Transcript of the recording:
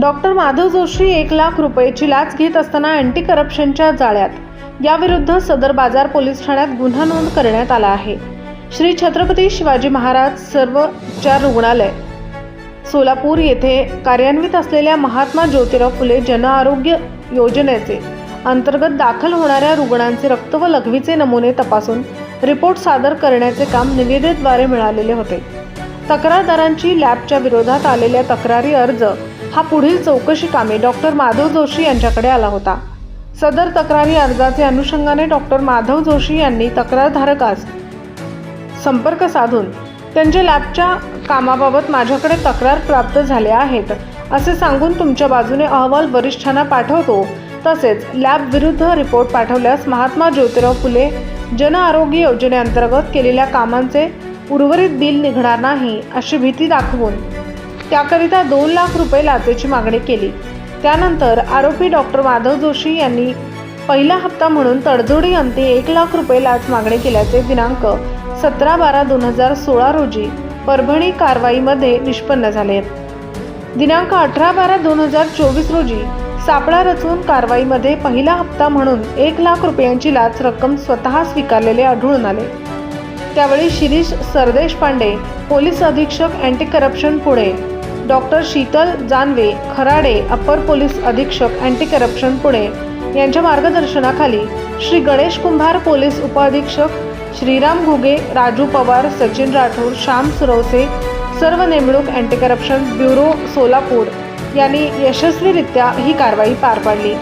Doctor Madhav Joshi एक लाख रुपयाची लाच घेत असताना अँटी करप्शनच्या जाळ्यात. याविरुद्ध सदर बाजार पोलीस ठाण्यात गुन्हा नोंद करण्यात आला आहे. श्री छत्रपती शिवाजी महाराज सर्वोपचार रुग्णालय. सोलापूर येथे कार्यान्वित असलेल्या महात्मा ज्योतिराव फुले जन आरोग्य योजनेचे अंतर्गत दाखल होणाऱ्या रुग्णांचे रक्त व लघवीचे नमुने तपासून रिपोर्ट सादर करण्याचे काम निविदेद्वारे मिळालेले होते. तक्रारदारांची लॅबच्या विरोधात आलेल्या तक्रारी अर्ज हा पुढील चौकशी कामे डॉक्टर माधव जोशी यांच्याकडे आला होता. सदर तक्रारी अर्जाचे अनुषंगाने डॉक्टर माधव जोशी यांनी तक्रारधारकास संपर्क साधून त्यांच्या लॅबच्या कामाबाबत माझ्याकडे तक्रार प्राप्त झाल्या आहेत असे सांगून तुमच्या बाजूने अहवाल वरिष्ठांना पाठवतो. तसेच लॅब विरुद्ध रिपोर्ट पाठवल्यास महात्मा ज्योतिराव फुले जन आरोग्य योजनेअंतर्गत केलेल्या कामांचे उर्वरित बिल निघणार नाही अशी भीती दाखवून त्याकरिता दोन लाख रुपये लाचेची मागणी केली. त्यानंतर आरोपी डॉक्टर माधव जोशी यांनी पहिला हप्ता म्हणून तडजोडी अंती एक लाख रुपये लाच मागणी केल्याचे दिनांक सतरा बारा दोन हजार सोळा रोजी परभणी कारवाईमध्ये निष्पन्न झाले. दिनांक अठरा बारा दोन हजार चोवीस रोजी सापळा रचून कारवाईमध्ये पहिला हप्ता म्हणून एक लाख रुपयांची लाच रक्कम स्वतः स्वीकारलेले आढळून आले. त्यावेळी शिरीष सरदेश पांडे पोलीस अधीक्षक anti corruption Pune doctor Sheetal Janve Kharade upper police अधीक्षक अँटी करप्शन पुणे यांच्या मार्गदर्शनाखाली श्री गणेश कुंभार पोलीस उपअधीक्षक श्रीराम घुगे राजू पवार सचिन राठोड श्याम सुरवसे सर्व नेमणूक अँटी करप्शन ब्युरो सोलापूर यांनी यशस्वीरित्या ही कारवाई पार पाडली.